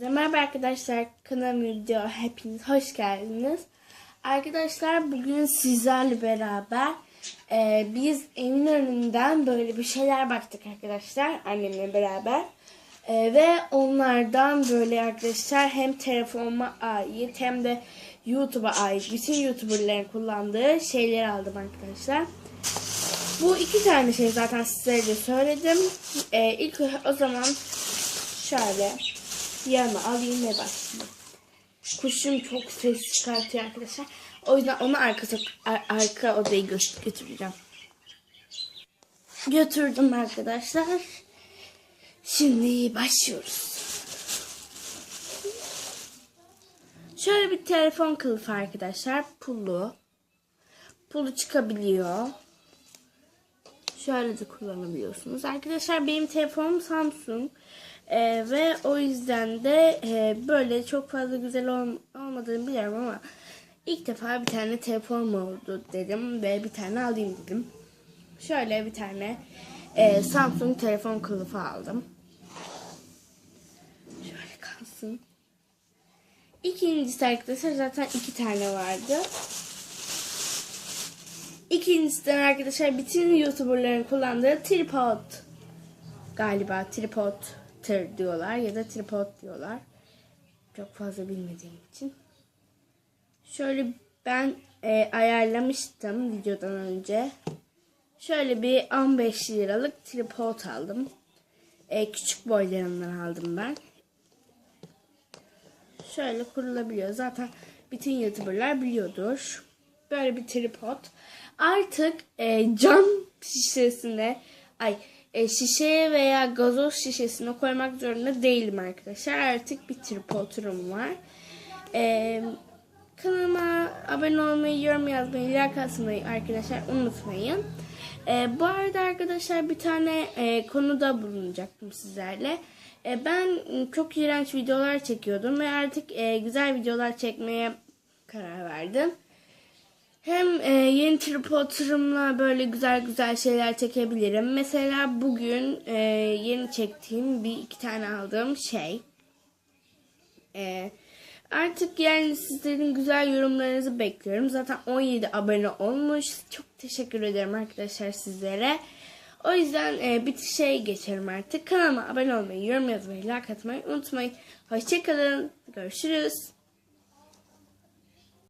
Merhaba arkadaşlar kanal video hepiniz hoş geldiniz. Arkadaşlar bugün sizlerle beraber e, biz evin önünden böyle bir şeyler baktık arkadaşlar annemle beraber. E, ve onlardan böyle arkadaşlar hem telefonuma ait hem de YouTube'a ait bütün YouTuber'ların kullandığı şeyleri aldım arkadaşlar. Bu iki tane şey zaten size de söyledim. E, ilk o zaman şöyle yanıma alayım ve başlayayım. Kuşum çok ses çıkartıyor arkadaşlar. O yüzden onu arka, ar- arka odaya gö- götüreceğim. Götürdüm arkadaşlar. Şimdi başlıyoruz. Şöyle bir telefon kılıfı arkadaşlar. Pullu. Pulu çıkabiliyor. Şöyle de kullanabiliyorsunuz. Arkadaşlar benim telefonum Samsung. Ee, ve o yüzden de e, böyle çok fazla güzel ol- olmadığını biliyorum ama ilk defa bir tane telefon oldu dedim ve bir tane alayım dedim. Şöyle bir tane e, Samsung telefon kılıfı aldım. Şöyle kalsın. İkincisi arkadaşlar zaten iki tane vardı. İkincisinden arkadaşlar bütün YouTuber'ların kullandığı tripod. Galiba tripod tır diyorlar ya da tripod diyorlar. Çok fazla bilmediğim için. Şöyle ben e, ayarlamıştım videodan önce. Şöyle bir 15 liralık tripod aldım. E, küçük boylarından aldım ben. Şöyle kurulabiliyor. Zaten bütün YouTuber'lar biliyordur. Böyle bir tripod. Artık e, cam şişesine ay e, şişeye veya gazoz şişesine koymak zorunda değilim arkadaşlar. Artık bir tripodum var. E, kanalıma abone olmayı, yorum yazmayı, like atmayı arkadaşlar unutmayın. E, bu arada arkadaşlar bir tane e, konuda bulunacaktım sizlerle. E, ben çok iğrenç videolar çekiyordum ve artık e, güzel videolar çekmeye karar verdim. Hem e, yeni tripodumla böyle güzel güzel şeyler çekebilirim. Mesela bugün e, yeni çektiğim bir iki tane aldığım şey. E, artık yani sizlerin güzel yorumlarınızı bekliyorum. Zaten 17 abone olmuş. Çok teşekkür ederim arkadaşlar sizlere. O yüzden e, bitişe geçelim artık. Kanalıma abone olmayı, yorum yazmayı, like atmayı unutmayın. Hoşçakalın. Görüşürüz.